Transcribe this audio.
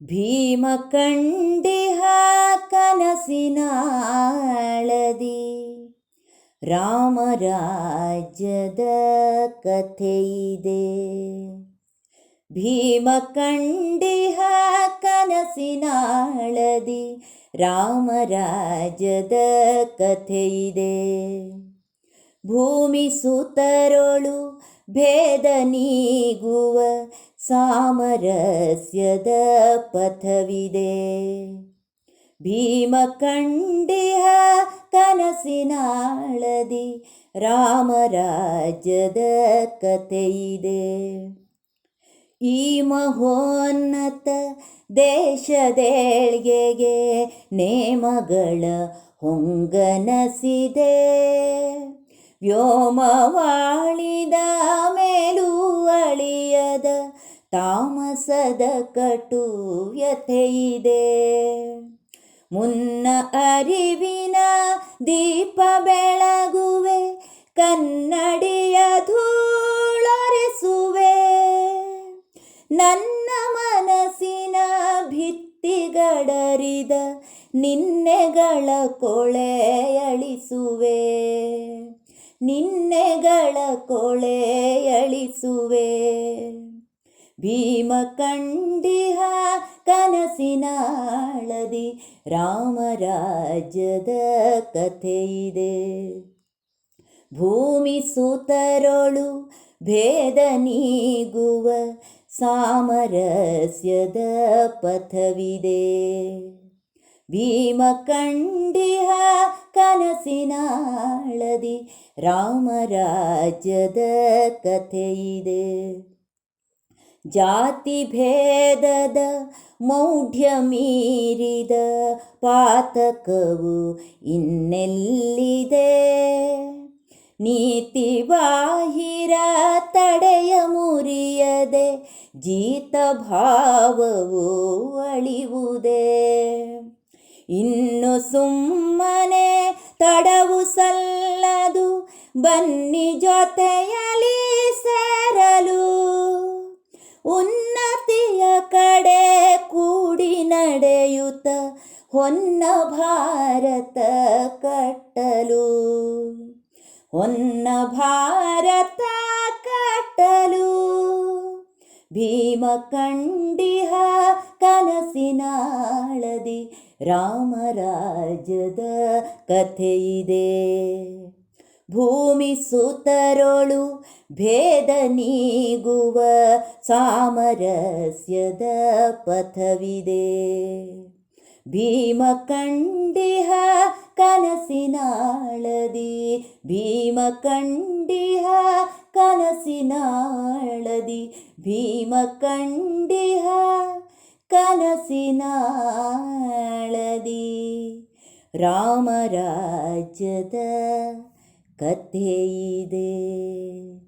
ಭೀಮ ಕಂಡಿಹ ಕನಸಿನಾಳದಿ ರಾಮರಾಜ್ಯದ ಕಥೆಯಿದೆ ಭೀಮ ಕಂಡಿಹ ಕನಸಿನಾಳದಿ ರಾಮರಾಜ್ಯದ ಕಥೆಯಿದೆ ಭೂಮಿ ಸುತರೊಳು ಭೇದ ನೀಗುವ ಸಾಮರಸ್ಯದ ಪಥವಿದೆ. ಭೀಮ ಕಂಡಿಹ ಕನಸಿನಾಳದಿ ರಾಮರಾಜ್ಯದ ಕಥೆಯಿದೆ. ಈ ಮಹೋನ್ನತ ದೇಶದೇಳ್ಗೆಗೆ ನೇಮಗಳ ಹೊಂಗನಸಿದೆ. ವ್ಯೋಮವಾಳಿದ ಮೇಲೂ ಅಳಿಯದ ತಾಮಸದ ಕಟುವ್ಯತೆಯಿದೆ ಮುನ್ನ ಅರಿವಿನ ದೀಪ ಬೆಳಗುವೆ, ಕನ್ನಡಿಯ ಧೂಳರಿಸುವೆ ನನ್ನ ಮನಸ್ಸಿನ ಭಿತ್ತಿಗಡರಿದ ನಿನ್ನೆಗಳ ಕೊಳೆಯಳಿಸುವೆ ನಿನ್ನೆಗಳ ಕೊಳೆಯಳಿಸುವೆ ಭೀಮ ಕಂಡಿಹ ಕನಸಿನಾಳದಿ ರಾಮರಾಜ್ಯದ ಕಥೆಯಿದೆ ಭೂಮಿ ಸುತರೊಳು ಭೇದ ನೀಗುವ ಸಾಮರಸ್ಯದ ಪಥವಿದೆ. ಭೀಮ ಕಂಡಿಹ ಕನಸಿನಾಳದಿ ರಾಮರಾಜ್ಯದ ಕಥೆಯಿದೆ ಜಾತಿ ಭೇದದ ಮೌಢ್ಯ ಮೀರಿದ ಪಾತಕವು ಇನ್ನೆಲ್ಲಿದೆ? ನೀತಿ ಬಾಹಿರ ತಡೆಯ ಮುರಿಯದೆ ಜೀತ ಭಾವವು ಅಳಿವುದೇ? ಇನ್ನು ಸುಮ್ಮನೆ ತಡವು ಸಲ್ಲದು ಬನ್ನಿ ಜೊತೆಯಲಿ ಉನ್ನತಿಯ ಕಡೆ ಕೂಡಿ ನಡೆಯುತ್ತ ಹೊನ್ನ ಭಾರತ ಕಟ್ಟಲು. ಹೊನ್ನ ಭಾರತ ಕಟ್ಟಲು. ಭೀಮ ಕಂಡಿಹ ಕನಸಿನಾಳದಿ ರಾಮರಾಜ್ಯದ ಕಥೆಯಿದೆ. ಭೂಮಿ ಸುತರೊಳು ಭೇದ ನೀಗುವ ಸಾಮರಸ್ಯದ ಪಥವಿದೆ. ಭೀಮ ಕಂಡಿಹ ಕನಸಿನಾಳದಿ, ಭೀಮ ಕಂಡಿಹ ಕನಸಿನಾಳದಿ, ಭೀಮ ಕಂಡಿಹ ಕನಸಿನಾಳದಿ. ರಾಮರಾಜ್ಯದ ಕಥೆಯಿದೆ